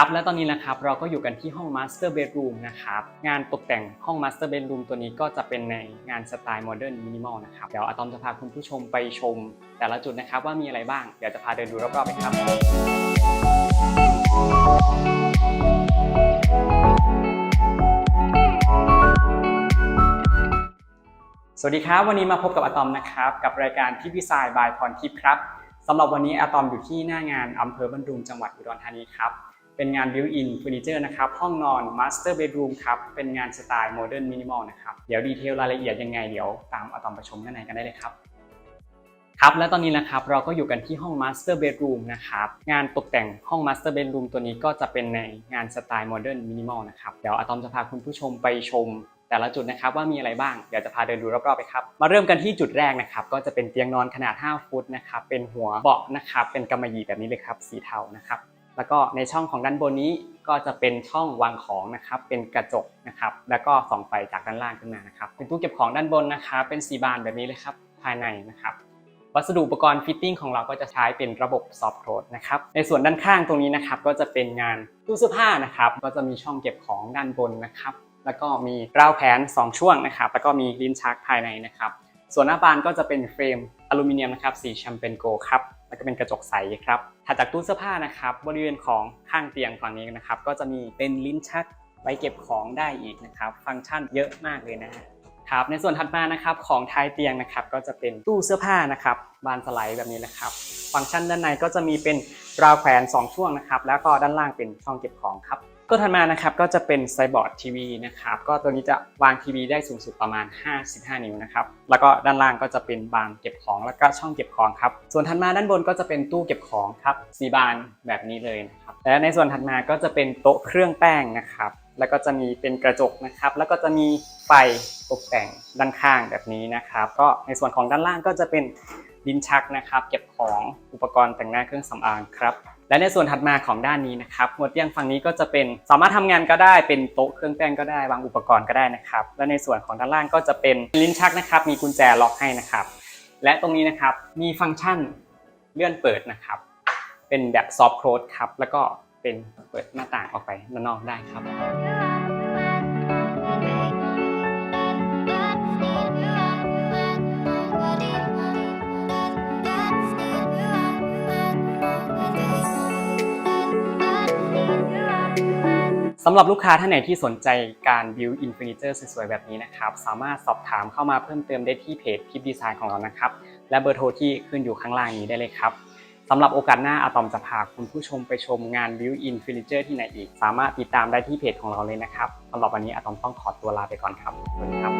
ครับและตอนนี้นะครับเราก็อยู่กันที่ห้อง Master Bedroom นะครับงานตกแต่งห้อง Master Bedroom ตัวนี้ก็จะเป็นในงานสไตล์โมเดิร์นมินิมอลนะครับเดี๋ยวอะตอมจะพาคุณผู้ชมไปชม แต่ละจุดนะครับว่ามีอะไรบ้าง เดี๋ยวจะพาเดินดูรอบๆไปครับสวัสดีครับ วันนี้มาพบกับอะตอมนะครับกับรายการที่ดีไซน์บายพรทิพย์ครับสำหรับวันนี้อะตอมอยู่ที่หน้างานอำเภอบันดุงจังหวัดอุดรธานีครับ เป็นงาน built-in furniture นะครับ ห้องนอน master bedroom ครับ เป็นงานสไตล์ modern minimal นะครับ เดี๋ยวดีเทลรายละเอียดยังไงเดี๋ยวตามอะตอมไปชมด้านในกันได้เลยครับครับและตอนนี้นะครับเราก็อยู่กันที่ห้อง Master Bedroom นะครับงานตกแต่งห้อง Master Bedroom ตัวนี้ก็จะเป็นในงานสไตล์ Modern Minimal นะครับเดี๋ยวอะตอมจะพาคุณผู้ชมไปชม แต่ละจุดนะครับว่ามีอะไรบ้างเดี๋ยวจะพาเดินดูรอบๆไปครับมาเริ่มกันที่จุดแรกนะครับก็จะเป็นเตียงนอนขนาด 5 ฟุตนะครับเป็นหัวเบาะนะครับเป็นกำมะหยี่แบบนี้เลยครับสีเทานะครับ แล้วก็ในช่องของด้านบนนี้ก็จะเป็นช่องวางของนะครับ เป็นกระจกนะครับ แล้วก็ส่องไฟจากด้านล่างขึ้นมานะครับ เป็นตู้เก็บของด้านบนนะครับ เป็นสีบานแบบนี้เลยครับ ภายในนะครับ วัสดุอุปกรณ์ฟิตติ้งของเราก็จะใช้เป็นระบบซอฟต์โคลดนะครับ ในส่วนด้านข้างตรงนี้นะครับ ก็จะเป็นงานตู้เสื้อผ้านะครับ ก็จะมีช่องเก็บของด้านบนนะครับ แล้วก็มีราวแผน 2 ช่วงนะครับ แล้วก็มีลิ้นชักภายในนะครับ ส่วนหน้าบานก็จะเป็นเฟรมอลูมิเนียมนะครับ สีแชมเปญโกครับ แล้วก็เป็นกระจกใสครับถัดจากตู้เสื้อผ้านะครับ บริเวณของข้างเตียงฝั่งนี้นะครับ ก็จะมีเป็นลิ้นชักไว้เก็บของได้อีกนะครับ ฟังก์ชันเยอะมากเลยนะฮะครับ ในส่วนถัดมานะครับของท้ายเตียงนะครับ ก็จะเป็นตู้เสื้อผ้านะครับบานสไลด์แบบนี้นะครับ ฟังก์ชันด้านในก็จะมีเป็นราวแขวน 2 ช่วงนะครับ แล้วก็ด้านล่างเป็นช่องเก็บของครับ ตัวถัดมานะครับก็จะเป็นไซบอร์ดทีวีนะครับก็ตัวนี้จะวางทีวีได้สูงสุดประมาณ 55 นิ้วนะครับแล้วก็ด้านล่างก็จะเป็นบานเก็บของแล้วก็ช่องเก็บของครับส่วนถัดมาด้านบนก็จะเป็นตู้เก็บของครับสีบานแบบนี้เลยนะครับและในส่วนถัดมาก็จะเป็นโต๊ะเครื่องแป้งนะครับแล้วก็จะมีเป็นกระจกนะครับ แล้วก็จะมีไฟตกแต่งด้านข้างแบบนี้นะครับ ก็ในส่วนของด้านล่างก็จะเป็นลิ้นชักนะครับ เก็บของอุปกรณ์แต่งหน้าเครื่องสำอางครับ และในส่วนถัดมาของด้านนี้นะครับหัวเตียงฝั่งนี้ก็จะเป็นสามารถทำงานก็ได้เป็นโต๊ะเครื่องแป้งก็ได้วางอุปกรณ์ก็ได้นะครับ และในส่วนของด้านล่างก็จะเป็นลิ้นชักนะครับ มีกุญแจล็อกให้นะครับ และตรงนี้นะครับมีฟังก์ชันเลื่อนเปิดนะครับ เป็นแบบซอฟต์โคลดครับแล้วก็เป็นเปิดหน้าต่างออกไปด้านนอกได้ครับ สำหรับลูกค้าท่านไหนที่สนใจการ build in furniture สวยๆ แบบนี้นะครับ สามารถสอบถามเข้ามาเพิ่มเติมได้ที่เพจคลิปดีไซน์ของเรานะครับ และเบอร์โทรที่ขึ้นอยู่ข้างล่างนี้ได้เลยครับสำหรับโอกาสหน้าอาตอมจะพาคุณผู้ชมไปชมงาน build in furniture ที่ไหนอีก สามารถติดตามได้ที่เพจของเราเลยนะครับสำหรับวันนี้อาตอมต้องขอตัวลาไปก่อนครับสวัสดีครับ